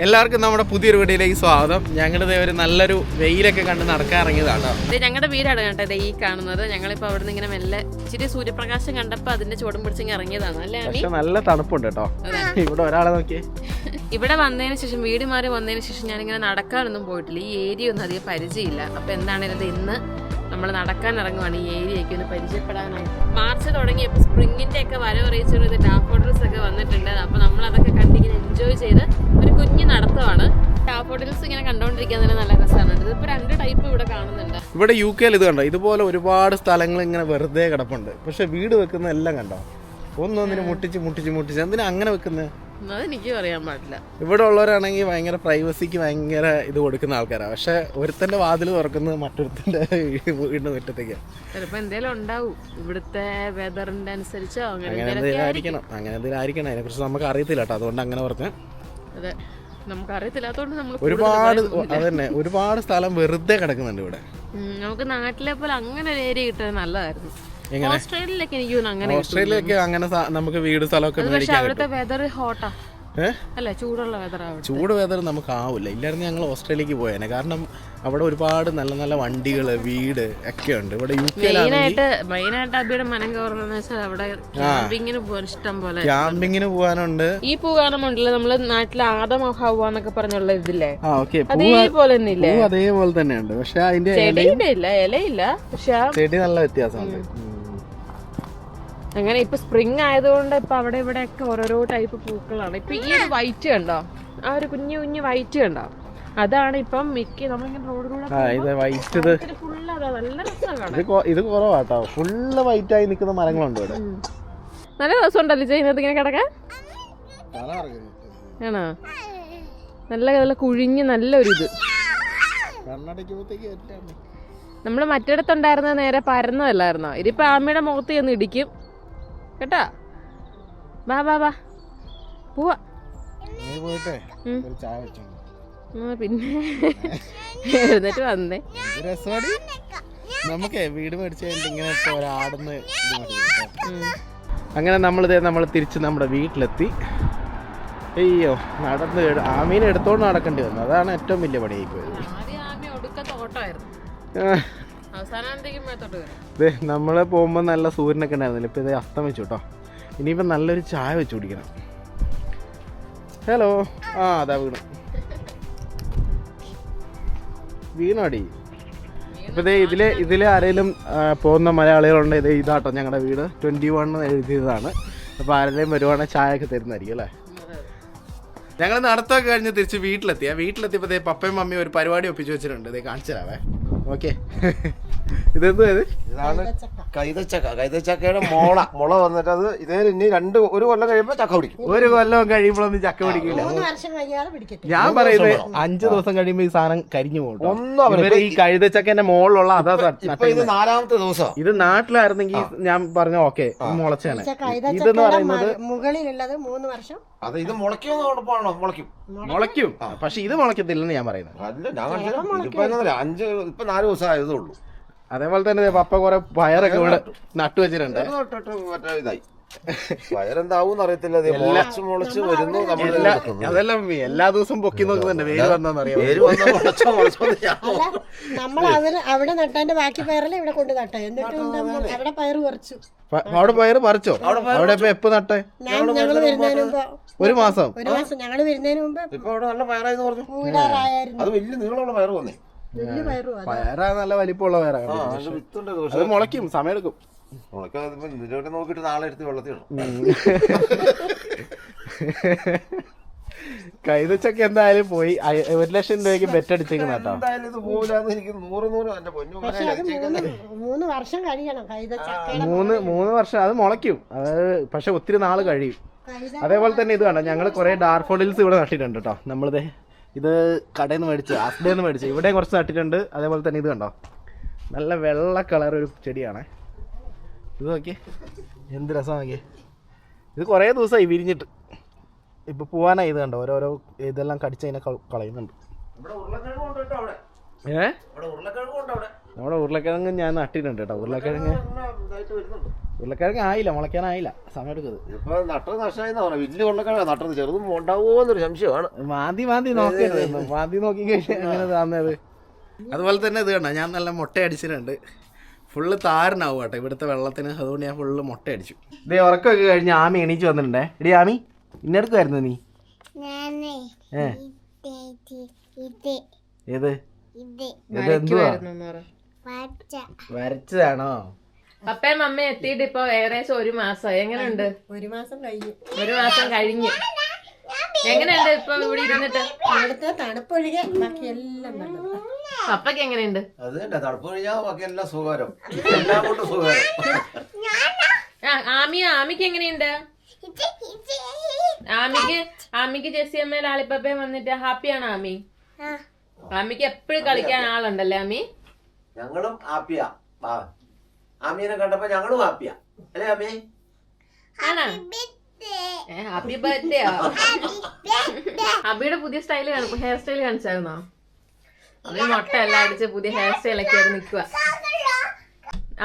എല്ലാവർക്കും നമ്മുടെ പുതിയൊരു വീഡിയോയിലേക്ക് സ്വാഗതം. ഞങ്ങളുടെ ഒരു നല്ലൊരു വെയിലൊക്കെ കണ്ട് നടക്കാൻ ഇറങ്ങിയതാണ് ഇത് ഞങ്ങളുടെ വീടാണ് കേട്ടോ ദേ ഈ കാണുന്നത്. ഞങ്ങളിപ്പോ അവിടെ നിന്ന് ഇങ്ങനെ മെല്ലെ ഇച്ചിരി സൂര്യപ്രകാശം കണ്ടപ്പോൾ അതിന്റെ ചുവടും പിടിച്ചിങ്ങനെ ഇറങ്ങിയതാണ്. അല്ലേ പക്ഷെ നല്ല തണുപ്പുണ്ട് കേട്ടോ. ഇവിടെ ഒരാളെ നോക്കിയേ. ഇവിടെ വന്നതിന് ശേഷം വീട് മാറി വന്നതിന് ശേഷം ഞാനിങ്ങനെ നടക്കാനൊന്നും പോയിട്ടില്ല. ഈ ഏരിയ ഒന്നും അധികം പരിചയമില്ല. അപ്പോൾ എന്താണെങ്കിലും ഇത് ഇന്ന് നമ്മൾ നടക്കാൻ ഇറങ്ങുവാണ് ഈ ഏരിയയൊക്കെ ഒന്ന് പരിചയപ്പെടാനായിട്ട്. മാർച്ച് തുടങ്ങിയപ്പോൾ സ്പ്രിങ്ങിന്റെ ഒക്കെ വരവറിയിച്ചൊരു ഇത് ഡാഫോഡിൽസ് ഒക്കെ വന്നിട്ടുണ്ട്. അപ്പൊ നമ്മൾ അതൊക്കെ കണ്ടിങ്ങനെ എൻജോയ് ചെയ്ത് ഒരു കുഞ്ഞു നടത്തമാണ്. ഡാഫോഡിൽസ് ഇങ്ങനെ കണ്ടോണ്ടിരിക്കാൻ തന്നെ നല്ല രസമാണ്. ഇതിപ്പോ രണ്ട് ടൈപ്പ് ഇവിടെ കാണുന്നുണ്ട്. ഇവിടെ യു കെയിൽ ഇത് കണ്ടോ? ഇതുപോലെ ഒരുപാട് സ്ഥലങ്ങൾ ഇങ്ങനെ വെറുതെ കിടപ്പുണ്ട്. പക്ഷെ വീട് വെക്കുന്ന എല്ലാം കണ്ടോ? ഒന്നൊന്നിന് മുട്ടിച്ച് മുട്ടിച്ച് മുട്ടിച്ച് എന്തിനാ അങ്ങനെ വെക്കുന്നത് അതെനിക്ക് പറയാൻ പാടില്ല. ഇവിടെ ഉള്ളവരാണെങ്കിൽ ഭയങ്കര പ്രൈവസിക്ക് ഭയങ്കര ഇത് കൊടുക്കുന്ന ആൾക്കാരാണ് പക്ഷെ ഒരുത്തന്റെ വാതിൽ തുറക്കുന്നത് മറ്റൊരുത്തന്റെ വീടിന്റെ മുറ്റത്തേക്കാണ് ചിലപ്പോ എന്തേലും ഉണ്ടാവും. ഇവിടുത്തെ വെതറിന്റെ അനുസരിച്ചോ അങ്ങനെ അങ്ങനെ എന്തെങ്കിലും ആയിരിക്കണം. അങ്ങനെ എന്തെങ്കിലും ആയിരിക്കണം. അതിനെ കുറിച്ച് നമുക്ക് അറിയത്തില്ല കേട്ടോ. അതുകൊണ്ട് അങ്ങനെ പറഞ്ഞു. അതെ. നമുക്ക് അറിയത്തില്ലാത്തോണ്ട് നമ്മൾ ഒരുപാട് അതന്നെ ഒരുപാട് സ്ഥലം വെറുതെ കിടക്കുന്നുണ്ട് ഇവിടെ. നമുക്ക് നാട്ടിലെ പോലെ അങ്ങനെ ഒരു ഏരിയ കിട്ടുന്നത് നല്ലതായിരുന്നു. എങ്ങനെ? ഓസ്ട്രേലിയയിലൊക്കെ എനിക്ക് തോന്നുന്നു അങ്ങനെ അങ്ങനെ സ- നമുക്ക് വീട് സ്ഥലമൊക്കെ പക്ഷെ മേടിക്കാൻ അവിടുത്തെ വെതർ ഹോട്ടാ അല്ലേ ചൂടുള്ള അവിടെ ചൂട് വെതർ നമുക്ക് ആവില്ല ഇല്ലായിരുന്നു ഞങ്ങൾ ഓസ്ട്രേലിയക്ക് പോയേനെ. കാരണം അവിടെ ഒരുപാട് നല്ല നല്ല വണ്ടികൾ വീട് ഒക്കെ ഉണ്ട്. ഇവിടെ യു കെയിലാണെങ്കിൽ മെയിനായിട്ട് മെയിനായിട്ട് അബിയുടെ മനം കവർന്നെന്ന് വെച്ചാൽ അവിടെ ക്യാമ്പിങ്ങിന് പോകാൻ ഇഷ്ടം പോലെ ക്യാമ്പിങ്ങിന് പോകാനുണ്ട്. ഈ പൂ കാണുമ്പോണ്ടല്ലോ നമ്മൾ നാട്ടിലെ ആദം ഹവ എന്നൊക്കെ പറഞ്ഞുള്ള ഇതില്ലേ? ആ ഓക്കെ. അതേപോലെ തന്നെ ഇല്ലേ? പൂ അതേപോലെ തന്നെയുണ്ട് പക്ഷെ അതിന്റെ ഇലയില്ല ഇല്ല ഇലയില്ല. പക്ഷെ ആ ചെടി നല്ല വ്യത്യാസമുണ്ട്. ഉം. അങ്ങനെ ഇപ്പൊ സ്പ്രിങ് ആയതുകൊണ്ട് ഇപ്പൊ അവിടെ ഇവിടെ ഒക്കെ ഓരോരോ ടൈപ്പ് പൂക്കളാണ്. ഇപ്പൊ ഈ ഒരു വൈറ്റ് കണ്ടോ? ആ ഒരു കുഞ്ഞു കുഞ്ഞു വൈറ്റ് കണ്ടോ? അതാണ് ഇപ്പം മിക്ക നമ്മളിങ്ങനെ റോഡിലൂടെ വൈറ്റ് ഇത് കുറവാട്ടോ. ഫുള്ള് വൈറ്റ് ആയി നിൽക്കുന്ന മരങ്ങളുണ്ട് ഇവിടെ. നല്ല രസമുണ്ടല്ലോ ചെയ്യുന്നത് ഇങ്ങനെ കിടക്കാൻ? ആണോ? നല്ല നല്ല കുഴിഞ്ഞ് നല്ലൊരു ഇത് നമ്മൾ മറ്റിടത്തുണ്ടായിരുന്ന നേരെ പരന്നതല്ലായിരുന്നോ? ഇതിപ്പോ ആമ്മയുടെ മുഖത്ത് ചെന്ന് ഇടിക്കും. കേട്ടാ? വാ വാ വാ. പോവാ. നീ പോയിട്ടേ ഒരു ചായ വെച്ചോ പിന്നെ എഴുന്നേറ്റ് വന്നേ. രസമാണ് നമുക്ക് വീട് മേടിച്ച് ഇങ്ങനത്തെ ഒരു ആടന്ന് അങ്ങനെ നമ്മൾ ദേ അങ്ങനെ നമ്മളിതേ നമ്മൾ തിരിച്ച് നമ്മുടെ വീട്ടിലെത്തി. അയ്യോ നടന്ന് ആമീനെ എടുത്തോണ്ട് നടക്കേണ്ടി വന്നു. അതാണ് ഏറ്റവും വലിയ പണിയായി പോയത്. ആ, ദേ നമ്മൾ പോകുമ്പോൾ നല്ല സൂര്യനൊക്കെ ഉണ്ടായിരുന്നില്ല? ഇപ്പം ഇത് അസ്തമിച്ചു കേട്ടോ. ഇനിയിപ്പോൾ നല്ലൊരു ചായ വെച്ച് കുടിക്കണം. ഹലോ ആ അതാ വീണു. വീണോടി? ഇപ്പം ഇതേ ഇതിലെ ഇതിലെ ആരെങ്കിലും പോകുന്ന മലയാളികളുണ്ട് ഇതേ ഇതാട്ടോ ഞങ്ങളുടെ വീട്. ട്വന്റി വൺ എഴുതിയതാണ്. അപ്പോൾ ആരെങ്കിലും വരുവാണെങ്കിൽ ചായ ഒക്കെ തരുന്നതായിരിക്കും അല്ലേ? ഞങ്ങൾ നടത്തൊക്കെ കഴിഞ്ഞ് തിരിച്ച് വീട്ടിലെത്തിയാ വീട്ടിലെത്തിയപ്പോൾ ദേ പപ്പയും മമ്മിയും ഒരു പരിപാടി ഒപ്പിച്ച് വെച്ചിട്ടുണ്ട്. ഇതേ കാണിച്ചു തരാവേ. ഓക്കെ ഇതെന്തോ ഇത്? ഇതാണ് കൈതച്ചക്ക. കൈതച്ചക്കയുടെ മോള. മുള വന്നിട്ട് അത് ഇതേ ഇനി രണ്ട് ഒരു കൊല്ലം കഴിയുമ്പോ ചക്ക പിടിക്കും. ഒരു കൊല്ലം കഴിയുമ്പോഴൊന്നും ചക്ക പിടിക്കില്ല. ഞാൻ പറയുന്നത് അഞ്ചു ദിവസം കഴിയുമ്പോ ഈ സാധനം കരിഞ്ഞു പോകും ഒന്നും ഈ കഴുതച്ചക്കന്റെ മുകളിലുള്ള അതാ ഇത് നാലാമത്തെ ദിവസം. ഇത് നാട്ടിലായിരുന്നെങ്കിൽ ഞാൻ പറഞ്ഞ ഓക്കെ മുളച്ചാണ്. ഇതെന്ന് പറയുന്നത് മുകളിലുള്ളത് മൂന്ന് വർഷം. അത് ഇത് മുളയ്ക്കും. മുളയ്ക്കും. മുളയ്ക്കും. പക്ഷെ ഇത് മുളയ്ക്കത്തില്ലെന്ന് ഞാൻ പറയുന്നത്. അഞ്ച് ഇപ്പൊ നാല് ദിവസം ആയതേ ഉള്ളൂ. അതേപോലെ തന്നെ ദേ പപ്പ കുറെ പയറൊക്കെ ഇവിടെ നട്ടു. വെച്ചിട്ടുണ്ട്. മറ്റേ ഇതായി. വയറെന്താവും അറിയത്തില്ല മുളച്ച് മുളച്ച് വരുന്നു നമ്മൾ എല്ലാ അതെല്ലാം എല്ലാ ദിവസവും പൊക്കി നോക്കുന്നുണ്ട്. വേര് വന്നറിയാം നമ്മൾ അവർ അവിടെ നട്ടതിന്റെ ബാക്കി പയറല്ലേ ഇവിടെ കൊണ്ട് നട്ട? എന്നിട്ട് നമ്മൾ അവിടെ പയറ് കുറച്ചു അവിടെ പയറ് പറിച്ചോ? അവിടെ ഇപ്പൊ എപ്പോ നട്ടെ? ഞാൻ ഞങ്ങൾ വരുന്നതിന് മുമ്പ് ഒരു മാസം? ഒരു മാസം. ഞങ്ങൾ വരുന്നതിന് മുമ്പ് ഇപ്പൊ അവിടെ നല്ല പയറായിരുന്നു പറഞ്ഞു. അത് വലിയ നീളമുള്ള പയറ് വന്നേ. പയറും നല്ല വലിപ്പമുള്ള പയറാണ് അത് മുളയ്ക്കും സമയമെടുക്കും. ഇതിലോട്ട് നോക്കിയിട്ട് നാളെ എടുത്ത് വെള്ളത്തിൽ കൈതച്ചൊക്കെ എന്തായാലും പോയി. ഒരു ലക്ഷം രൂപയ്ക്ക് ബെറ്റ് അടിച്ചേക്കുന്ന കേട്ടോ മൂന്ന് മൂന്ന് വർഷം കഴിയണം മൂന്ന് മൂന്ന് വർഷം അത് മുളയ്ക്കും. അത് പക്ഷെ ഒത്തിരി നാൾ കഴിയും. അതേപോലെ തന്നെ ഇത് കണ്ടോ ഞങ്ങൾ കുറെ ഡാർഫോഡിൽസ് ഇവിടെ നട്ടിട്ടുണ്ട് കേട്ടോ. നമ്മളിത് ഇത് കടയിൽ നിന്ന് മേടിച്ച് ആസ്ഡയിൽ നിന്ന് മേടിച്ച്. ഇവിടെയും കുറച്ച് നട്ടിട്ടുണ്ട്. അതേപോലെ തന്നെ ഇത് കണ്ടോ? നല്ല വെള്ള കളർ ഒരു ചെടിയാണ്. ഇത് നോക്കി എന്ത് രസം ഇത് കുറേ ദിവസമായി വിരിഞ്ഞിട്ട്. ഇപ്പോൾ പോവാനായി ഇത് കണ്ടോ? ഓരോരോ ഇതെല്ലാം കടിച്ച് അതിനെ കളയുന്നുണ്ട്. ഏ? അവിടെ? നമ്മുടെ ഉരുളക്കിഴങ്ങ് ഞാൻ നട്ടിട്ടുണ്ട് കേട്ടോ. ഉരുളക്കിഴങ്ങ് ഉരുളക്കിഴങ്ങ് ആയില്ല മുളയ്ക്കാനായില്ല സമയം എടുക്കുന്നത് ഇപ്പൊ നട്ടത് നഷ്ടമായി വലിയ ഉരുളക്കിഴങ്ങ് നട്ടത് ചെറുതും ഉണ്ടാവുമോന്നൊരു സംശയമാണ്. മാന്തി മാന്തി നോക്കരുത്. മാന്തി നോക്കി കഴിഞ്ഞാൽ എങ്ങനെ താന്നത്? അതുപോലെ തന്നെ ഇത് കണ്ടോ? ഞാൻ നല്ല മുട്ട അടിച്ചിട്ടുണ്ട്. ഫുള്ള് താരനാവും കേട്ടോ ഇവിടുത്തെ വെള്ളത്തിന്. അതുകൊണ്ട് ഞാൻ ഫുള്ള് മുട്ട അടിച്ചു. ഇതേ ഉറക്കമൊക്കെ കഴിഞ്ഞ് ആമി എണീച്ച് വന്നിട്ടുണ്ടേ. ഇടി ആമി ഇന്നെടുക്കുമായിരുന്നു നീ? ഞാനേ ഏ. ഇത് ഇത് ഏത്? ഇത്. എന്തുവാ വരച്ചതാണോ? പപ്പയും അമ്മയും എത്തിയിട്ട് ഇപ്പൊ ഏകദേശം ഒരു മാസം എങ്ങനെയുണ്ട്? ഒരു മാസം കഴിഞ്ഞു. ഒരു മാസം കഴിഞ്ഞു. എങ്ങനെയുണ്ട് ഇപ്പൊ ഇവിടെ ഇരുന്നിട്ട്? അവിടുത്തെ തണുപ്പൊഴികെ ബാക്കി എല്ലാം നല്ലത്. പപ്പയ്ക്ക് എങ്ങനെയുണ്ട്? അത് തന്നെ തണുപ്പ് കഴിഞ്ഞാൽ ബാക്കി എല്ലാം സുഖകരം. എല്ലാം കൊണ്ടും സുഖകരം. ആ, ആമിയ ആമിക്ക് എങ്ങനെയുണ്ട്? ആമിക്ക് ആമിക്ക് ജെസ്സി അമ്മയിൽ ആളിപ്പപ്പയും വന്നിട്ട് ഹാപ്പിയാണ് ആമി? ആ. ആമിക്ക് എപ്പോഴും കളിക്കാൻ ആളുണ്ടല്ലേ ആമി? ഞങ്ങളും ഹാപ്പിയാ. ആമീനെ കണ്ടപ്പോ ഞങ്ങളും ഹാപ്പിയാ. അല്ലേ ആമി? ആണോ? ഹാപ്പി ബർത്ത്ഡേ അബിയുടെ പുതിയ സ്റ്റൈൽ ഹെയർ സ്റ്റൈൽ കാണിച്ചായിരുന്നോ? അബി മുട്ട എല്ലാം അടിച്ച് പുതിയ ഹെയർ സ്റ്റൈൽ ഒക്കെ ആയിരുന്നു നിൽക്കുക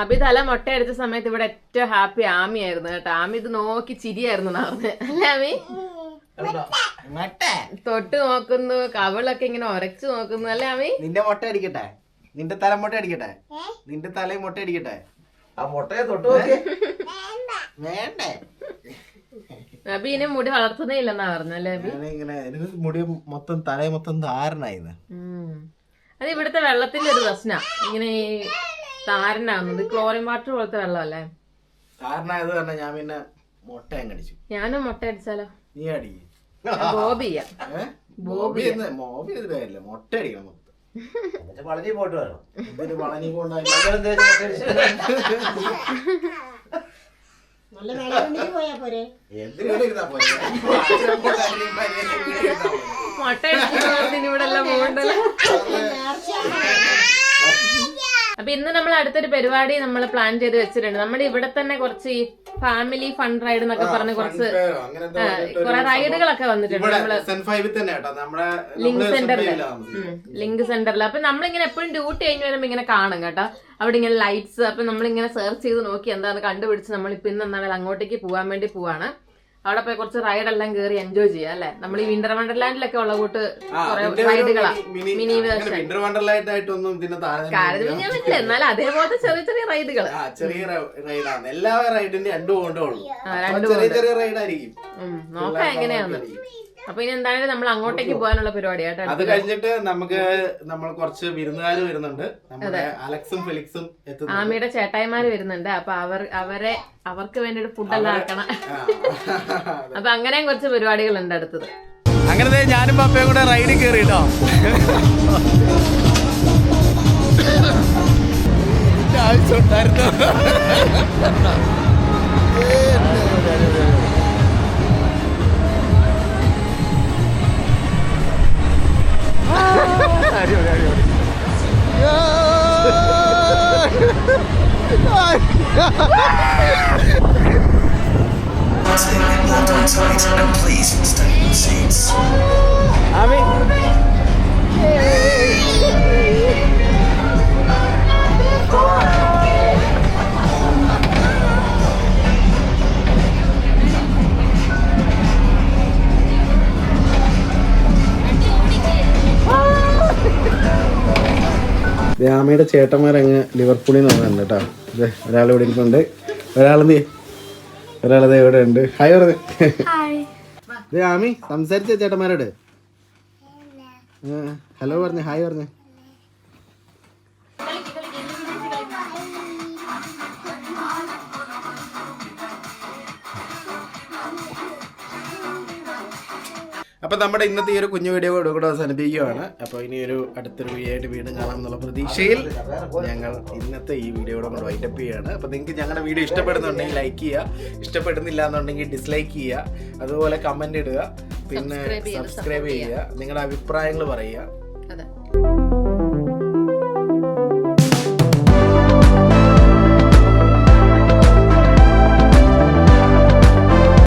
അബി തല മുട്ട അടിച്ച സമയത്ത് ഇവിടെ ഏറ്റവും ഹാപ്പി ആമി ആയിരുന്നു കേട്ടോ. ആമി ഇത് നോക്കി ചിരിയായിരുന്നു നടന്ന് അല്ലേ ആമി? തൊട്ട് നോക്കുന്നു കവളൊക്കെ ഇങ്ങനെ ഉരച്ചു നോക്കുന്നു. അല്ലേ ആമി? നിന്റെ മുട്ട അടിക്കട്ടെ. നിന്റെ തല മുട്ട അടിക്കട്ടെ? നിന്റെ തലയും മുട്ട അടിക്കട്ടെ? ആ മുട്ടയെ തൊട്ട് വേണ്ടേ. ഇനി മുടി വളർത്തുന്നേ ഇല്ലെന്നാ പറഞ്ഞല്ലേ എനിക്ക് മുടി മൊത്തം. അത് ഇവിടുത്തെ വെള്ളത്തിന്റെ ഒരു പ്രശ്ന. ഇങ്ങനെ ഈ താരനാകുന്നത് ക്ലോറിൻ വാട്ടർ പോലത്തെ വെള്ളമല്ലേ? കാരണം ഞാൻ പിന്നെ മുട്ട അടിച്ചു. ഞാനും മുട്ട അടിച്ചാലോ? നീ അടിക്കും. ബോബിയാ. ബോബ് മുട്ട അടിക്കണം. എന്നിട്ട് വളഞ്ഞി പോയിട്ട് വരണം. ഇതിന് വളഞ്ഞി തേച്ച് മുട്ട ഇവിടെ എല്ലാം പോകണ്ടല്ലോ അപ്പൊ ഇന്ന് നമ്മൾ അടുത്തൊരു പരിപാടി നമ്മൾ പ്ലാൻ ചെയ്ത് വെച്ചിട്ടുണ്ട്. നമ്മുടെ ഇവിടെ തന്നെ കുറച്ച് ഈ ഫാമിലി ഫണ്ട് റൈഡ് എന്നൊക്കെ പറഞ്ഞ് കുറച്ച് കുറെ റൈഡുകളൊക്കെ വന്നിട്ടുണ്ട് നമ്മൾ ലിങ്ക് സെന്ററിൽ ലിങ്ക് സെന്ററിൽ അപ്പൊ നമ്മളിങ്ങനെ എപ്പോഴും ഡ്യൂട്ടി കഴിഞ്ഞ് വരുമ്പോ ഇങ്ങനെ കാണും കേട്ടോ. അവിടെ ഇങ്ങനെ ലൈറ്റ്സ് അപ്പൊ നമ്മളിങ്ങനെ സെർച്ച് ചെയ്ത് നോക്കി എന്താണ് കണ്ടുപിടിച്ച് നമ്മൾ ഇപ്പൊ ഇന്ന് എന്നാലും അങ്ങോട്ടേക്ക് പോകാൻ വേണ്ടി പോവാണ്. അവിടെ പോയി കുറച്ച് റൈഡ് എല്ലാം കയറി എൻജോയ് ചെയ്യാം അല്ലെ? നമ്മൾ ഈ വിന്റർ വണ്ടർലാൻഡിലൊക്കെ ഉള്ള കൂട്ട് മിനി വിന്റർ ഇതിന്റെ എന്നാലും അതേപോലത്തെ ചെറിയ ചെറിയ റൈഡുകൾ ചെറിയ റൈഡാണ് എല്ലാ റൈഡിന്റെ രണ്ട് ഉള്ളൂ. ചെറിയ ചെറിയ നോക്കാം എങ്ങനെയാന്ന്. അപ്പൊ ഇനി എന്തായാലും നമ്മൾ അങ്ങോട്ടേക്ക് പോകാനുള്ള പരിപാടി കേട്ടോ അത് കഴിഞ്ഞിട്ട് നമുക്ക് നമ്മൾ കുറച്ച് വിരുന്നുകാർ വരുന്നുണ്ട്. നമ്മുടെ അലക്സും ഫെലിക്സും ആമിയുടെ ചേട്ടായിമാര് വരുന്നുണ്ട്. അപ്പൊ അവർ അവരെ അവർക്ക് വേണ്ടിയിട്ട് ഫുഡെല്ലാം ആക്കണം. അപ്പൊ അങ്ങനെയും കുറച്ച് പരിപാടികൾ ഉണ്ട് അടുത്തത്. അങ്ങനെ ഞാനും പപ്പയും കൂടെ റൈഡിൽ കയറി കേട്ടോ Hold in Amin. രാമയുടെ ചേട്ടന്മാരങ്ങ് ലിവർപൂളിൽ നിന്ന് വന്നിട്ടുണ്ട് കേട്ടോ. ഒരാൾ ഇവിടെ ഇരിക്കുന്നുണ്ട് നീ ഒരാളത് ഇവിടെ ഉണ്ട്. ഹായ് പറഞ്ഞു. ആമി സംസാരിച്ച ചേട്ടന്മാരോട്? ഹലോ പറഞ്ഞു ഹായ് പറഞ്ഞു. അപ്പോൾ നമ്മുടെ ഇന്നത്തെ ഈ ഒരു കുഞ്ഞു വീഡിയോ കൂടെ കൂടെ അവസാനിപ്പിക്കുകയാണ്. അപ്പോൾ ഇനി ഒരു അടുത്തൊരു വീഡിയോ ആയിട്ട് വീണ്ടും കാണാം എന്നുള്ള പ്രതീക്ഷയിൽ ഞങ്ങൾ ഇന്നത്തെ ഈ വീഡിയോ കൂടെ കൊണ്ട് വൈൻഡപ്പ് ചെയ്യുകയാണ്. അപ്പോൾ നിങ്ങൾക്ക് ഞങ്ങളുടെ വീഡിയോ ഇഷ്ടപ്പെടുന്നുണ്ടെങ്കിൽ ലൈക്ക് ചെയ്യുക. ഇഷ്ടപ്പെടുന്നില്ല എന്നുണ്ടെങ്കിൽ ഡിസ്ലൈക്ക് ചെയ്യുക. അതുപോലെ കമന്റ് ഇടുക. പിന്നെ സബ്സ്ക്രൈബ് ചെയ്യുക. നിങ്ങളുടെ അഭിപ്രായങ്ങൾ പറയുക. അതെ.